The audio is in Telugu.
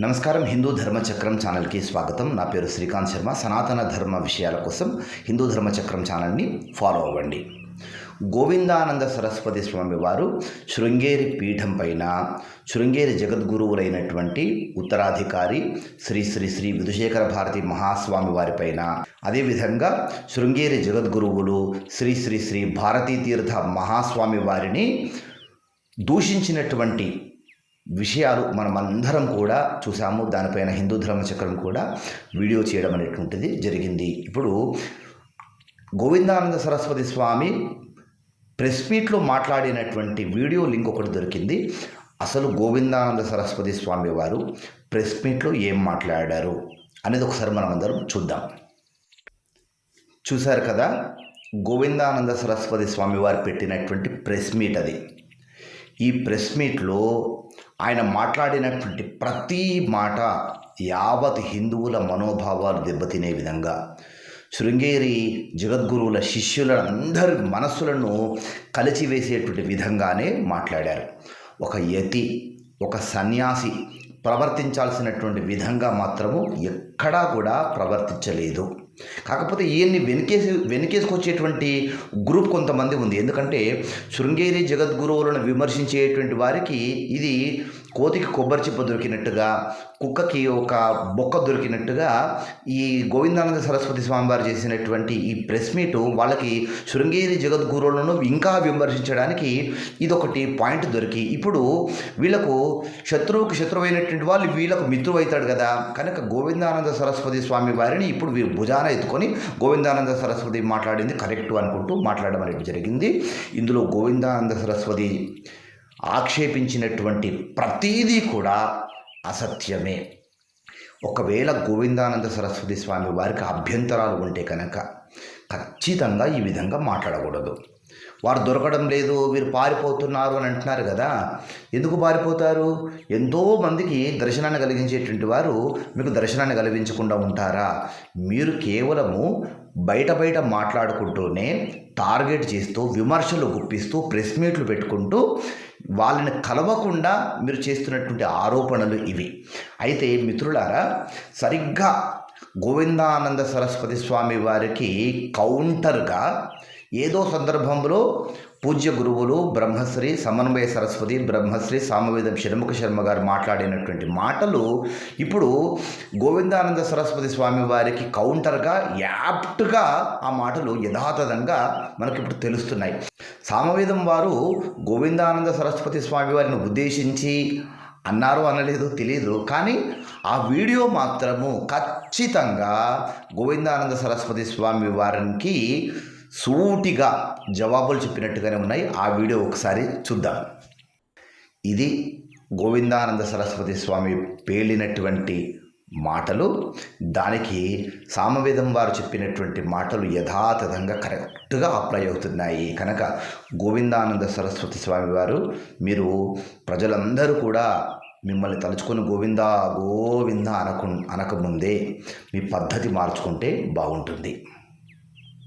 నమస్కారం. హిందూ ధర్మచక్రం ఛానల్కి స్వాగతం. నా పేరు శ్రీకాంత్ శర్మ. సనాతన ధర్మ విషయాల కోసం హిందూ ధర్మచక్రం ఛానల్ని ఫాలో అవ్వండి. గోవిందానంద సరస్వతి స్వామి వారు శృంగేరి పీఠం పైన శృంగేరి జగద్గురువులైనటువంటి ఉత్తరాధికారి శ్రీ శ్రీ శ్రీ విధుశేఖర భారతి మహాస్వామి వారి పైన అదేవిధంగా శృంగేరి జగద్గురువులు శ్రీ శ్రీ శ్రీ భారతీ తీర్థ మహాస్వామి వారిని దూషించినటువంటి విషయాలు మనం అందరం కూడా చూసాము. దానిపైన హిందూ ధర్మ చక్రం కూడా వీడియో చేయడం అనేటువంటిది జరిగింది. ఇప్పుడు గోవిందానంద సరస్వతి స్వామి ప్రెస్ మీట్లో మాట్లాడినటువంటి వీడియో లింక్ ఒకటి దొరికింది. అసలు గోవిందానంద సరస్వతి స్వామి వారు ప్రెస్ మీట్లో ఏం మాట్లాడారు అనేది ఒకసారి మనం అందరం చూద్దాం. చూశారు కదా? గోవిందానంద సరస్వతి స్వామి వారు పెట్టినటువంటి ప్రెస్ మీట్ అది. ఈ ప్రెస్ మీట్లో ఆయన మాట్లాడినటువంటి ప్రతి మాట యావత్ హిందువుల మనోభావాలు దెబ్బతినే విధంగా. శృంగేరి జగద్గురువుల శిష్యులందరి మనస్సులను కలిచివేసేటువంటి విధంగానే మాట్లాడారు. ఒక యతి ఒక సన్యాసి ప్రవర్తించాల్సినటువంటి విధంగా మాత్రము ఎక్కడా కూడా ప్రవర్తించలేదు. కాకపోతే ఈయన్ని వెనకేసి వెనకేసుకొచ్చేటువంటి గ్రూప్ కొంతమంది ఉంది. ఎందుకంటే శృంగేరి జగద్గురువులను విమర్శించేటువంటి వారికి ఇది కోతికి కొబ్బరి చిప్ప దొరికినట్టుగా కుక్కకి ఒక బొక్క దొరికినట్టుగా ఈ గోవిందానంద సరస్వతి స్వామివారు చేసినటువంటి ఈ ప్రెస్ మీట్ వాళ్ళకి శృంగేరి జగద్గురువులను ఇంకా విమర్శించడానికి ఇదొకటి పాయింట్ దొరికి. ఇప్పుడు వీళ్ళకు శత్రువుకి శత్రువైనటువంటి వాళ్ళు వీళ్ళకు మిత్రువు అవుతాడు కదా. కనుక గోవిందానంద సరస్వతి స్వామి వారిని ఇప్పుడు భుజాన ఎత్తుకొని గోవిందానంద సరస్వతి మాట్లాడింది కరెక్ట్ అనుకుంటూ మాట్లాడడం అనేది జరిగింది. ఇందులో గోవిందానంద సరస్వతి ఆక్షేపించినటువంటి ప్రతీదీ కూడా అసత్యమే. ఒకవేళ గోవిందానంద సరస్వతి స్వామి వారికి అభ్యంతరాలు ఉంటే కనుక ఖచ్చితంగా ఈ విధంగా మాట్లాడకూడదు. వారు దొరకడం లేదు వీరు పారిపోతున్నారు అని అంటున్నారు కదా. ఎందుకు పారిపోతారు? ఎంతో మందికి దర్శనాన్ని కలిగించేటువంటి వారు మీకు దర్శనాన్ని కలిగించకుండా ఉంటారా? మీరు కేవలము బయట బయట మాట్లాడుకుంటూనే టార్గెట్ చేస్తూ విమర్శలు గుప్పిస్తూ ప్రెస్ మీట్లు పెట్టుకుంటూ వాళ్ళని కలవకుండా మీరు చేస్తున్నటువంటి ఆరోపణలు ఇవి. అయితే మిత్రులారా సరిగ్గా గోవిందానంద సరస్వతి స్వామి వారికి కౌంటర్గా ఏదో సందర్భంలో పూజ్య గురువులు బ్రహ్మశ్రీ సమన్వయ సరస్వతి బ్రహ్మశ్రీ సామవేదం షణ్ముఖ శర్మ గారు మాట్లాడినటువంటి మాటలు ఇప్పుడు గోవిందానంద సరస్వతి స్వామి వారికి కౌంటర్గా యాప్ట్గా ఆ మాటలు యథాతథంగా మనకి ఇప్పుడు తెలుస్తున్నాయి. సామవేదం వారు గోవిందానంద సరస్వతి స్వామి వారిని ఉద్దేశించి అన్నారు అనలేదు తెలియదు కానీ ఆ వీడియో మాత్రము ఖచ్చితంగా గోవిందానంద సరస్వతి స్వామి వారికి సూటిగా జవాబులు చెప్పినట్టుగానే ఉన్నాయి. ఆ వీడియో ఒకసారి చూద్దాం. ఇది గోవిందానంద సరస్వతి స్వామి పేలినటువంటి మాటలు. దానికి సామవేదం వారు చెప్పినటువంటి మాటలు యథాతథంగా కరెక్ట్గా అప్లై అవుతున్నాయి. కనుక గోవిందానంద సరస్వతి స్వామి వారు మీరు ప్రజలందరూ కూడా మిమ్మల్ని తలుచుకొని గోవిందా గోవింద అనకు అనకముందే మీ పద్ధతి మార్చుకుంటే బాగుంటుంది.